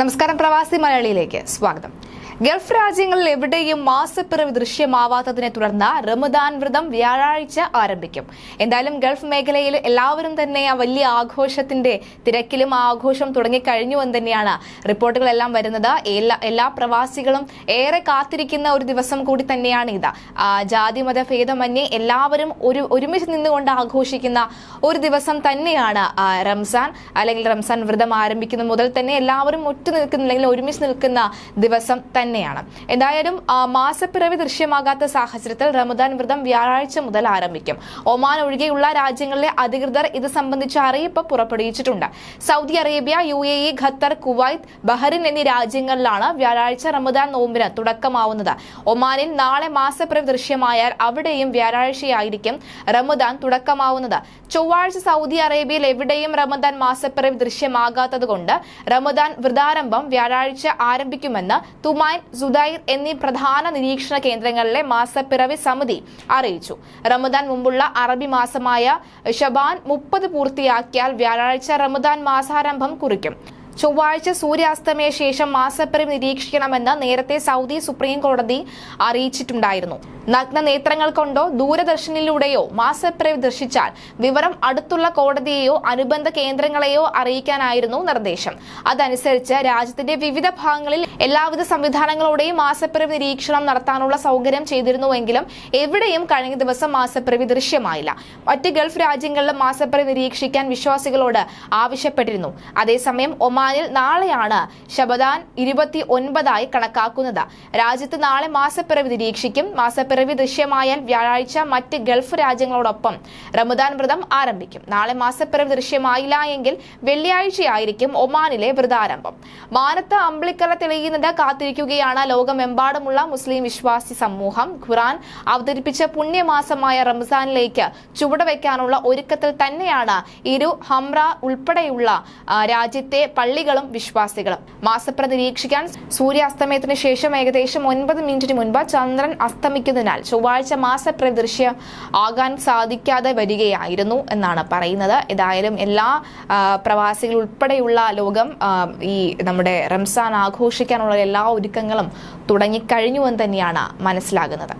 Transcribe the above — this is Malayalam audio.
നമസ്കാരം പ്രവാസി മലയാളിയിലേക്ക് സ്വാഗതം. ഗൾഫ് രാജ്യങ്ങളിൽ എവിടെയും മാസപ്പിറവി ദൃശ്യമാവാത്തതിനെ തുടർന്ന് റമദാൻ വ്രതം വ്യാഴാഴ്ച ആരംഭിക്കും. എന്തായാലും ഗൾഫ് മേഖലയിൽ എല്ലാവരും തന്നെ ആ വലിയ ആഘോഷത്തിന്റെ തിരക്കിലും ആഘോഷം തുടങ്ങിക്കഴിഞ്ഞു എന്ന് തന്നെയാണ് റിപ്പോർട്ടുകളെല്ലാം വരുന്നത്. എല്ലാ എല്ലാ പ്രവാസികളും ഏറെ കാത്തിരിക്കുന്ന ഒരു ദിവസം കൂടി തന്നെയാണ് ഇത്. ജാതി മത ഭേദമന്യേ എല്ലാവരും ഒരു ഒരുമിച്ച് നിന്നുകൊണ്ട് ആഘോഷിക്കുന്ന ഒരു ദിവസം തന്നെയാണ് റംസാൻ. അല്ലെങ്കിൽ റംസാൻ വ്രതം ആരംഭിക്കുന്ന മുതൽ തന്നെ എല്ലാവരും ഒറ്റ നിൽക്കുന്ന അല്ലെങ്കിൽ ഒരുമിച്ച് നിൽക്കുന്ന ദിവസം തന്നെയാണ്. എന്തായാലും മാസപ്പിറവി ദൃശ്യമാകാത്ത സാഹചര്യത്തിൽ റമദാൻ വ്രതം വ്യാഴാഴ്ച മുതൽ ആരംഭിക്കും. ഒമാൻ ഒഴികെയുള്ള രാജ്യങ്ങളിലെ അധികൃതർ ഇത് സംബന്ധിച്ച അറിയിപ്പ് പുറപ്പെടുവിച്ചിട്ടുണ്ട്. Saudi Arabia U A E Qatar Kuwait Bahrain എന്നീ രാജ്യങ്ങളിലാണ് വ്യാഴാഴ്ച റമദാൻ നോമ്പിന് തുടക്കമാവുന്നത്. ഒമാനിൽ നാളെ മാസപ്പിറവി ദൃശ്യമായാൽ അവിടെയും വ്യാഴാഴ്ചയായിരിക്കും റമദാൻ തുടക്കമാവുന്നത്. ചൊവ്വാഴ്ച സൗദി അറേബ്യയിൽ എവിടെയും റമദാൻ മാസപ്പിറവി ദൃശ്യമാകാത്തതുകൊണ്ട് റമദാൻ വ്രതാരംഭം വ്യാഴാഴ്ച ആരംഭിക്കുമെന്ന് തുമാൻ സുദൈർ എന്നീ പ്രധാന നിരീക്ഷണ കേന്ദ്രങ്ങളിലെ മാസപ്പിറവി സമിതി അറിയിച്ചു. റമദാൻ മുമ്പുള്ള അറബി മാസമായ ഷബാൻ മുപ്പത് പൂർത്തിയാക്കിയാൽ വ്യാഴാഴ്ച റമദാൻ മാസാരംഭം കുറിക്കും. ചൊവ്വാഴ്ച സൂര്യാസ്തമയ ശേഷം മാസപ്പിറവി നിരീക്ഷിക്കണമെന്ന് നേരത്തെ സൗദി സുപ്രീം കോടതി അറിയിച്ചിട്ടുണ്ടായിരുന്നു. നഗ്ന നേത്രങ്ങൾ കൊണ്ടോ ദൂരദർശനിലൂടെയോ മാസപ്പിറവി ദർശിച്ചാൽ വിവരം അടുത്തുള്ള കോടതിയെയോ അനുബന്ധ കേന്ദ്രങ്ങളെയോ അറിയിക്കാനായിരുന്നു നിർദ്ദേശം. അതനുസരിച്ച് രാജ്യത്തിന്റെ വിവിധ ഭാഗങ്ങളിൽ എല്ലാവിധ സംവിധാനങ്ങളോടെയും മാസപ്പിറവി നിരീക്ഷണം നടത്താനുള്ള സൗകര്യം ചെയ്തിരുന്നുവെങ്കിലും എവിടെയും കഴിഞ്ഞ ദിവസം മാസപ്പിറവി ദൃശ്യമായില്ല. മറ്റ് ഗൾഫ് രാജ്യങ്ങളിലും മാസപ്പിറവി നിരീക്ഷിക്കാൻ വിശ്വാസികളോട് ആവശ്യപ്പെട്ടിരുന്നു. അതേസമയം ഒമാനിൽ നാളെയാണ് ശബദാൻ ഇരുപത്തി ഒൻപതായി കണക്കാക്കുന്നത്. രാജ്യത്ത് നാളെ മാസപ്പിറവി നിരീക്ഷിക്കും. മാസപ്പിറവി ദൃശ്യമായാൽ വ്യാഴാഴ്ച മറ്റ് ഗൾഫ് രാജ്യങ്ങളോടൊപ്പം റമദാൻ വ്രതം ആരംഭിക്കും. നാളെ മാസപ്പിറവി ദൃശ്യമായില്ല എങ്കിൽ വെള്ളിയാഴ്ചയായിരിക്കും ഒമാനിലെ വ്രതാരംഭം. മാനത്ത് അമ്പിളിക്കല തെളിയുന്നത് കാത്തിരിക്കുകയാണ് ലോകമെമ്പാടുമുള്ള മുസ്ലിം വിശ്വാസി സമൂഹം. ഖുറാൻ അവതരിപ്പിച്ച പുണ്യമാസമായ റംസാനിലേക്ക് ചുവടുവെക്കാനുള്ള ഒരുക്കത്തിൽ തന്നെയാണ് ഇരു ഹംറ ഉൾപ്പെടെയുള്ള രാജ്യത്തെ രാജ്യത്തെ പള്ളികളും വിശ്വാസികളും. മാസപ്ര നിരീക്ഷിക്കാൻ സൂര്യാസ്തമയത്തിന് ശേഷം ഏകദേശം ഒൻപത് മിനിറ്റിന് മുൻപ് ചന്ദ്രൻ അസ്തമിക്കുന്നതിനാൽ ചൊവ്വാഴ്ച മാസപ്ര ദൃശ്യം ആകാൻ സാധിക്കാതെ വരികയായിരുന്നു എന്നാണ് പറയുന്നത്. ഏതായാലും എല്ലാ പ്രവാസികൾ ഉൾപ്പെടെയുള്ള ലോകം ഈ നമ്മുടെ റംസാൻ ആഘോഷിക്കാനുള്ള എല്ലാ ഒരുക്കങ്ങളും തുടങ്ങിക്കഴിഞ്ഞുവെന്ന് തന്നെയാണ് മനസ്സിലാകുന്നത്.